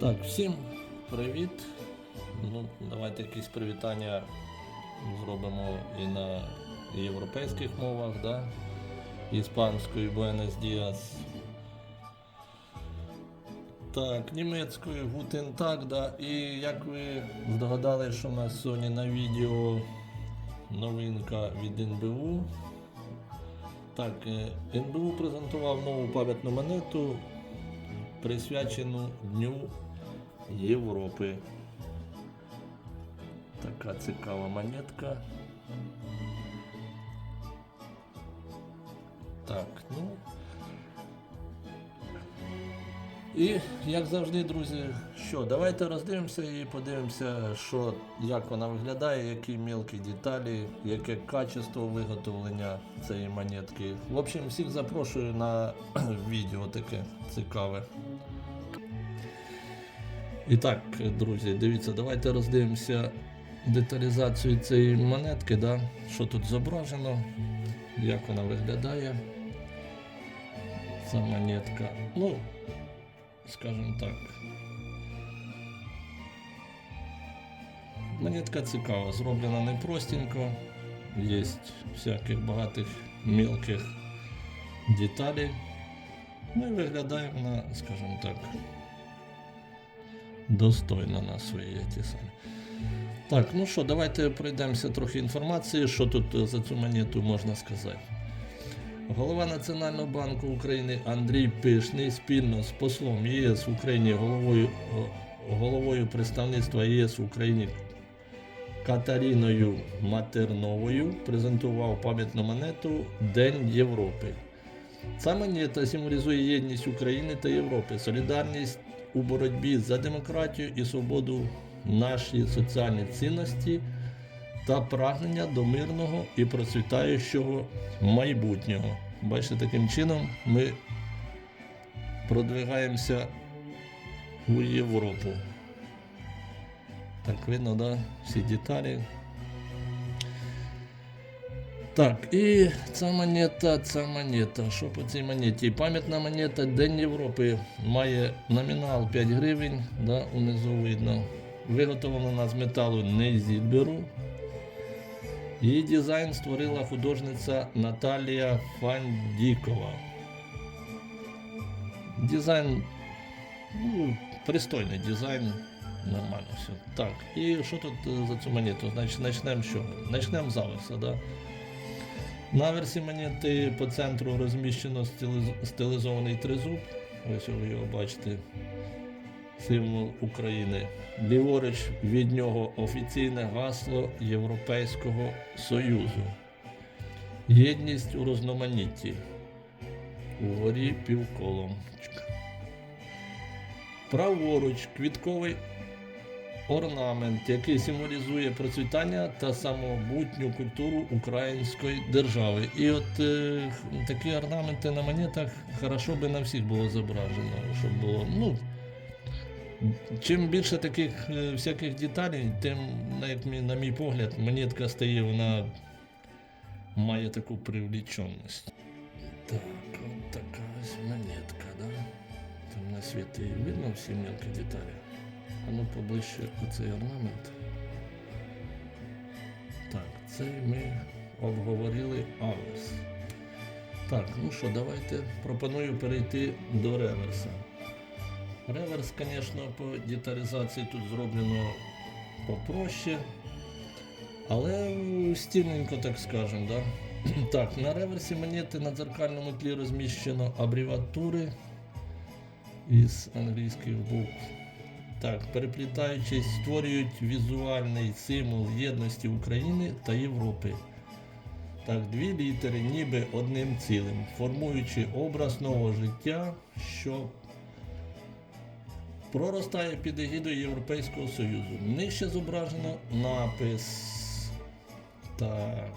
Так, всім привіт. Ну, давайте якісь привітання зробимо і на європейських мовах, да? Іспанською Buenos Dias. Так, німецькою Guten Tag, да. І як ви здогадались, що в нас сьогодні на відео новинка від НБУ. Так, е, НБУ презентував нову пам'ятну монету, присвячену Дню Європи. Така цікава монетка. Так, ну. І як завжди, друзі, що, давайте роздивимося і подивимося, що, як вона виглядає, які мілкі деталі, яке качество виготовлення цієї монетки. В общем, всіх запрошую на відео таке цікаве. І так, друзі, дивіться, давайте роздивимося деталізацію цієї монетки, да? що тут зображено, як вона виглядає. Ця монетка. Ну, скажімо так. Монетка цікава, зроблена не простенько, є всяких багатих мілких деталей. Ну і виглядає вона, скажімо так, достойно на свої ті самі. Так, ну що, давайте пройдемося трохи інформації, що тут е, за цю монету можна сказати. Голова Національного банку України Андрій Пишний спільно з послом ЄС в Україні, головою, головою представництва ЄС в Україні Катаріною Матерновою презентував пам'ятну монету День Європи. Ця монета символізує єдність України та Європи, солідарність у боротьбі за демократію і свободу, наші соціальні цінності та прагнення до мирного і процвітаючого майбутнього. Бачите, таким чином ми продвигаємося у Європу. Так видно, да? всі деталі. Так, і ця монета, ця монета. Що по цій монеті? Пам'ятна монета День Європи має номінал 5 гривень, да, унизу видно. Виготовлена з металу Нейзідберу. Її дизайн створила художниця Наталія Фандікова. Дизайн, ну, пристойний дизайн, нормально все. Так, і що тут е, за цю монету? Значить, почнемо що? Почнемо з аверса, да? На версі монети по центру розміщено стилізований тризуб. Ось ви його бачите. Символ України. Ліворуч від нього офіційне гасло Європейського Союзу. Єдність у розноманітті. Угорі півколом. Праворуч квітковий орнамент, який символізує процвітання та самобутню культуру української держави. І от е, такі орнаменти на монетах хорошо би на всіх було зображено, щоб було. ну, Чим більше таких е, всяких деталей, тим, на, як мій- на мій погляд, монетка стає, вона має таку привліченість. Так, от така ось монетка, да? Там на світі видно всі мелкі деталі. А ну поближче оцей орнамент. Так, цей ми обговорили аверс. Так, ну що, давайте пропоную перейти до реверса. Реверс, звісно, по деталізації тут зроблено попроще. Але стільненько, так скажемо, да? Так, на реверсі монети на дзеркальному тлі розміщено абревіатури із англійських букв. Так, переплітаючись, створюють візуальний символ єдності України та Європи. Так, дві літери, ніби одним цілим, формуючи образ нового життя, що проростає під егідою Європейського Союзу. Нижче зображено напис. Так.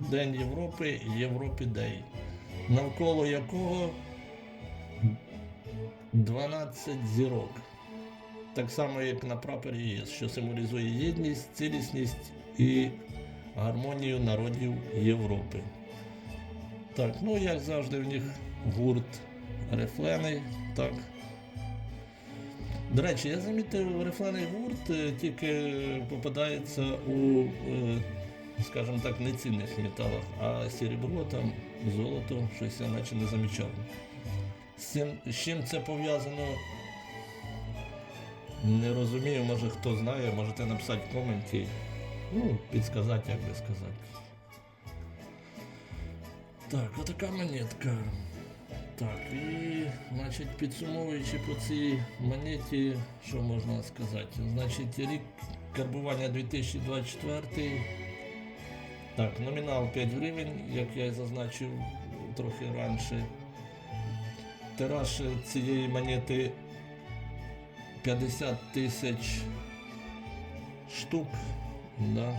День Європи, Європі Дей, навколо якого 12 зірок. Так само, як на прапорі ЄС, що символізує єдність, цілісність і гармонію народів Європи. Так, ну як завжди, в них гурт рефлени. Так. До речі, я замітив, рифлений гурт е, тільки попадається у, е, скажімо так, нецінних металах, а серебро там, золото, щось я наче не замічав. З чим це пов'язано? Не розумію, може хто знає, можете написати в коменті. Ну, підсказати, як би сказати. Так, отака монетка. Так, і, значить, підсумовуючи по цій монеті, що можна сказати? Значить, рік карбування 2024. Так, номінал 5 гривень, як я і зазначив трохи раніше. Тираж цієї монети 50 тисяч штук. Да.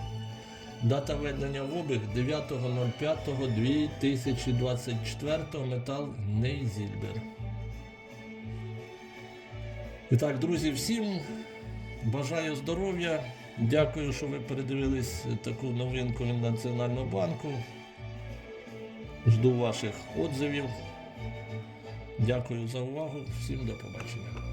Дата введення в обіг 9.05.2024 метал Нейзільбер. І так, друзі, всім бажаю здоров'я. Дякую, що ви передивились таку новинку від Національного банку. Жду ваших отзивів. Дякую за увагу. Всім до побачення.